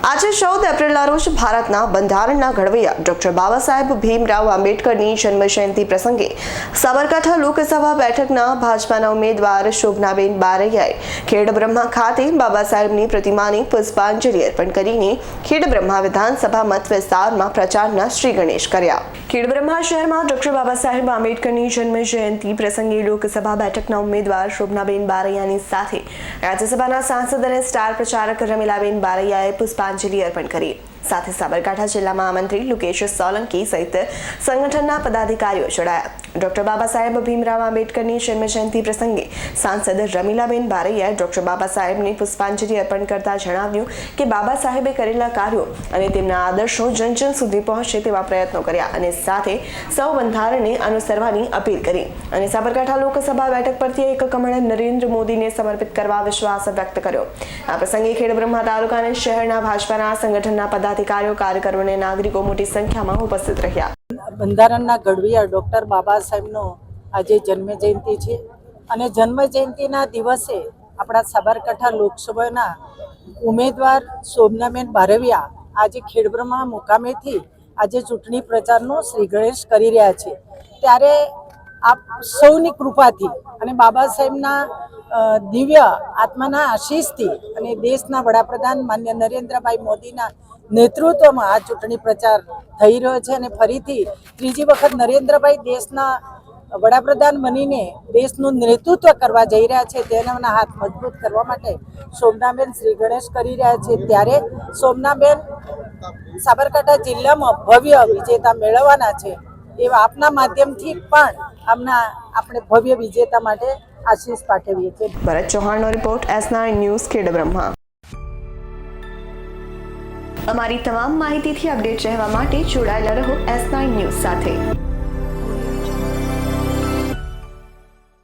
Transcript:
આજે ચૌદ એપ્રિલના રોજ ભારતના બંધારણના ઘડવૈયા ડોક્ટર બાબા સાહેબ ભીમરાવ આંબેડકરની જન્મજયંતિ પ્રસંગે સાબરકાંઠા લોકસભા બેઠકના ભાજપાના ઉમેદવાર શોભનાબેન બારૈયાએ ખેડબ્રહ્મા ખાતે બાબા સાહેબની પ્રતિમાને પુષ્પાંજલિ અર્પણ કરીને ખેડબ્રહ્મા વિધાનસભા મત વિસ્તારમાં પ્રચારના શ્રી ગણેશ કર્યા. ખેડબ્રહ્મા શહેરમાં ડોક્ટર બાબા સાહેબ આંબેડકરની જન્મ જયંતિ પ્રસંગે લોકસભા બેઠકના ઉમેદવાર શોભનાબેન બારૈયાની સાથે રાજ્યસભાના સાંસદ અને સ્ટાર પ્રચારક રમીલાબેન બારૈયાએ પુષ્પાંજલિ અર્પણ કરી. સાથે સાબરકાંઠા જિલ્લામાં મંત્રી લુકેશ સોલંકી સહિત સંગઠનના પદાધિકારીઓ જોડાયા. ડોક્ટર બાબા સાહેબ ભીમરાવ આંબેડકરની જન્મજયંતિ પ્રસંગે સાંસદ રમીલાબેન બારૈયાએ ડોક્ટર બાબા સાહેબને પુષ્પાંજલિ અર્પણ કરતા જણાવ્યું કે બાબા સાહેબે કરેલા કાર્યો અને તેમના આદર્શો જન જન સુધી પહોંચે તેવા પ્રયત્નો કર્યા અને સાથે સૌ બંધારણને અનુસરવાની અપીલ કરી. અને સાબરકાંઠા લોકસભા બેઠક પરથી એક કમળ નરેન્દ્ર મોદીને સમર્પિત કરવા વિશ્વાસ વ્યક્ત કર્યો. આ પ્રસંગે ખેડબ્રહ્મા તાલુકા અને શહેરના ભાજપાના સંગઠનના પદાધિકારીઓ, કાર્યકરો અને નાગરિકો મોટી સંખ્યામાં ઉપસ્થિત રહ્યા. બંધારણના ઘડવૈયા ડૉક્ટર બાબા સાહેબનો આજે જન્મ જયંતિ છે. અને જન્મ જયંતિના દિવસે આપણા સાબરકાંઠા લોકસભાના ઉમેદવાર શોભનાબેન બારવિયા આજે ખેડબ્રહ્મા મુકામેથી આજે ચૂંટણી પ્રચારનો શ્રી ગણેશ કરી રહ્યા છે. ત્યારે આપ સૌની કૃપાથી અને બાબા સાહેબના દિવ્ય આત્માના આશીષથી અને દેશના વડાપ્રધાન માન્ય નરેન્દ્રભાઈ મોદીના નેતૃત્વમાં આ ચૂંટણી પ્રચાર થઈ રહ્યો છે અને ફરીથી ત્રીજી વખત નરેન્દ્રભાઈ દેશના વડાપ્રધાન બનીને દેશનું નેતૃત્વ કરવા જઈ રહ્યા છે તેના હાથ મજબૂત કરવા માટે સોમનાબેન શ્રી ગણેશ કરી રહ્યા છે. ત્યારે સોમનાબેન સાબરકાંઠા જિલ્લામાં ભવ્ય વિજેતા મેળવવાના છે. એવા આપના માધ્યમથી પણ આમના આપણે ભવ્ય વિજેતા માટે આશીષ પાઠવીએ છીએ Bharat ચૌહાણનો report S nine news Khedbrahma અમારી તમામ માહિતીથી અપડેટ રહેવા માટે જોડાયેલા રહો એસ નાઇન ન્યૂઝ સાથે